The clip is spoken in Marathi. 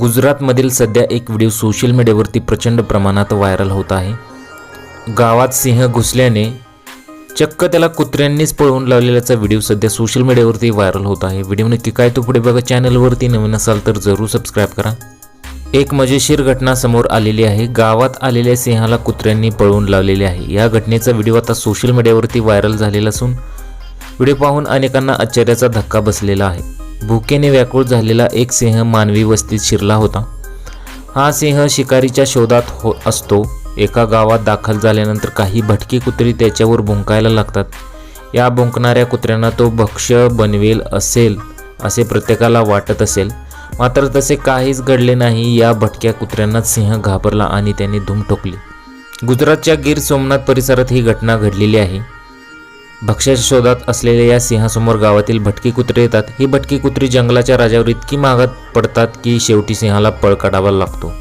गुजरातमधील सध्या एक व्हिडिओ सोशल मीडियावरती प्रचंड प्रमाणात व्हायरल होत आहे. गावात सिंह घुसल्याने चक्क त्याला कुत्र्यांनीच पळवून लावलेल्याचा व्हिडिओ सध्या सोशल मीडियावरती व्हायरल होत आहे. व्हिडिओ नक्की काय तो पुढे बघा. चॅनलवरती नवीन असाल तर जरूर सबस्क्राईब करा. एक मजेशीर घटना समोर आलेली आहे. गावात आलेल्या सिंहाला कुत्र्यांनी पळवून लावलेले आहे. या घटनेचा व्हिडिओ आता सोशल मीडियावरती व्हायरल झालेला असून व्हिडिओ पाहून अनेकांना आश्चर्याचा धक्का बसलेला आहे. भुकेने व्याकुळ झालेला एक सिंह मानवी वस्तीत शिरला होता. हा सिंह शिकारीच्या शोधात हो असतो. एका गावात दाखल झाल्यानंतर काही भटकी कुत्री त्याच्यावर भुंकायला लागतात. या भुंकणाऱ्या कुत्र्यांना तो भक्ष्य बनवेल असेल असे प्रत्येकाला वाटत असेल. मात्र तसे काहीच घडले नाही. या भटक्या कुत्र्यांना सिंह घाबरला आणि त्याने धूम ठोकली. गुजरातच्या गिर सोमनाथ परिसरात ही घटना घडलेली आहे. भक्ष्याच्या शोधात असलेल्या या सिंहासमोर गावातील भटकी कुत्रे येतात. ही भटकी कुत्री जंगलाच्या राजावर इतकी मागात पडतात की शेवटी सिंहाला पळ काढावा लागतो.